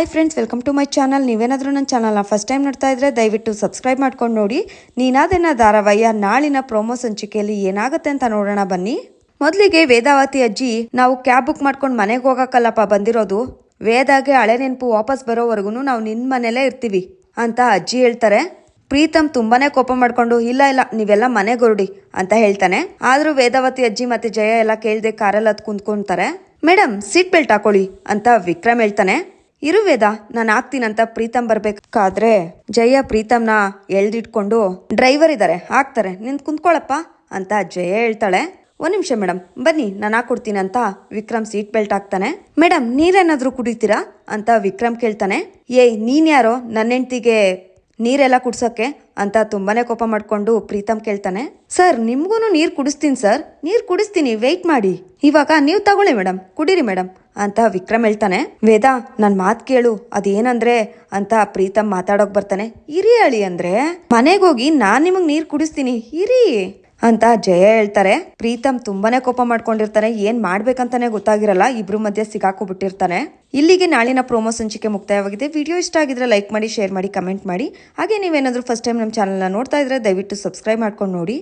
Hi friends welcome to my channel ನೀವೇನಾದರೂ ನನ್ನ ಚಾನಲ್ನ ಫಸ್ಟ್ ಟೈಮ್ ನೋಡ್ತಾ ಇದ್ರೆ ದಯವಿಟ್ಟು ಸಬ್ಸ್ಕ್ರೈಬ್ ಮಾಡ್ಕೊಂಡು ನೋಡಿ. ನೀನಾದೇನ ಧಾರಾವಾಹಿಯ ನಾಳಿನ ಪ್ರೋಮೋ ಸಂಚಿಕೆಯಲ್ಲಿ ಏನಾಗುತ್ತೆ ಅಂತ ನೋಡೋಣ ಬನ್ನಿ. ಮೊದಲಿಗೆ ವೇದಾವತಿ ಅಜ್ಜಿ, ನಾವು ಕ್ಯಾಬ್ ಬುಕ್ ಮಾಡ್ಕೊಂಡು ಮನೆಗೆ ಹೋಗೋಕ್ಕಲ್ಲಪ್ಪ ಬಂದಿರೋದು. ವೇದಾಗೆ ಹಳೆ ನೆನಪು ವಾಪಸ್ ಬರೋವರೆಗೂ ನಾವು ನಿನ್ನ ಮನೇಲೇ ಇರ್ತೀವಿ ಅಂತ ಅಜ್ಜಿ ಹೇಳ್ತಾರೆ. ಪ್ರೀತಮ್ ತುಂಬಾನೇ ಕೋಪ ಮಾಡ್ಕೊಂಡು, ಇಲ್ಲ ಇಲ್ಲ, ನೀವೆಲ್ಲ ಮನೆಗೆ ಹೊರಡಿ ಅಂತ ಹೇಳ್ತಾನೆ. ಆದರೂ ವೇದಾವತಿ ಅಜ್ಜಿ ಮತ್ತೆ ಜಯ ಎಲ್ಲ ಕೇಳ್ದೆ ಕಾರಲ್ಲಿ ಹತ್ ಕುಂತ್ಕೊಂತಾರೆ. ಮೇಡಮ್ ಸೀಟ್ ಬೆಲ್ಟ್ ಹಾಕೊಳ್ಳಿ ಅಂತ ವಿಕ್ರಮ್ ಹೇಳ್ತಾನೆ. ಇರು ನಾನು ನಾನು ಹಾಕ್ತೀನಂತ ಪ್ರೀತಮ್ ಬರ್ಬೇಕಾದ್ರೆ ಜಯ ಪ್ರೀತಮ್ನ ಎಳ್ದಿಟ್ಕೊಂಡು ಡ್ರೈವರ್ ಇದ್ದಾರೆ ಹಾಕ್ತಾರೆ ನಿನ್ ಕುಂತ್ಕೊಳಪ್ಪ ಅಂತ ಜಯ ಹೇಳ್ತಾಳೆ. ಒಂದ್ ನಿಮಿಷ ಮೇಡಮ್ ಬನ್ನಿ, ನಾನು ಹಾಕೊಡ್ತೀನಿ ಅಂತ ವಿಕ್ರಮ್ ಸೀಟ್ ಬೆಲ್ಟ್ ಹಾಕ್ತಾನೆ. ಮೇಡಮ್ ನೀರೇನಾದ್ರೂ ಕುಡಿತೀರಾ? ಅಂತ ವಿಕ್ರಮ್ ಕೇಳ್ತಾನೆ. ಏಯ್, ನೀನ್ ಯಾರೋ? ನನ್ನ ಹೆಂಡ್ತಿಗೆ ನೀರೆಲ್ಲ ಕುಡ್ಸೋಕ್ಕೆ ಅಂತ ತುಂಬಾನೇ ಕೋಪ ಮಾಡಿಕೊಂಡು ಪ್ರೀತಮ್ ಕೇಳ್ತಾನೆ. ಸರ್ ನಿಮ್ಗೂ ನೀರು ಕುಡಿಸ್ತೀನಿ ಸರ್. ನೀರು ಕುಡಿಸ್ತೀನಿ. ವೆಯ್ಟ್ ಮಾಡಿ. ಇವಾಗ ನೀವು ತಗೊಳ್ಳಿ ಮೇಡಮ್ ಕುಡೀರಿ ಮೇಡಮ್ ಅಂತ ವಿಕ್ರಮ್ ಹೇಳ್ತಾನೆ. ವೇದ ನನ್ನ ಮಾತು ಕೇಳು. ಅದೇನಂದ್ರೆ? ಅಂತ ಪ್ರೀತಮ್ ಮಾತಾಡೋಕೆ ಬರ್ತಾನೆ. ಇರಿ ಅಳಿ ಅಂದ್ರೆ, ಮನೆಗೆ ಹೋಗಿ ನಾನು ನಿಮಗೆ ನೀರು ಕುಡಿಸ್ತೀನಿ. ಇರಿ. ಅಂತ ಜಯ ಹೇಳ್ತಾರೆ. ಪ್ರೀತಮ್ ತುಂಬಾನೇ ಕೋಪ ಮಾಡ್ಕೊಂಡಿರ್ತಾನೆ. ಏನ್ ಮಾಡ್ಬೇಕಂತಾನೆ ಗೊತ್ತಾಗಿರಲ್ಲ. ಇಬ್ರು ಮಧ್ಯೆ ಸಿಗಾಕೋಬಿಟ್ಟಿರ್ತಾನೆ. ಇಲ್ಲಿಗೆ ನಾಳಿನ ಪ್ರೋಮೋ ಸಂಚಿಕೆ ಮುಕ್ತಾಯವಾಗಿದೆ. ವಿಡಿಯೋ ಇಷ್ಟ ಆಗಿದ್ರೆ ಲೈಕ್ ಮಾಡಿ, ಶೇರ್ ಮಾಡಿ, ಕಮೆಂಟ್ ಮಾಡಿ. ಹಾಗೆ ನೀವೇನಾದ್ರೂ ಫಸ್ಟ್ ಟೈಮ್ ನಮ್ಮ ಚಾನಲ್ನ ನೋಡ್ತಾ ಇದ್ರೆ ದಯವಿಟ್ಟು ಸಬ್ಸ್ಕ್ರೈಬ್ ಮಾಡ್ಕೊಂಡು ನೋಡಿ.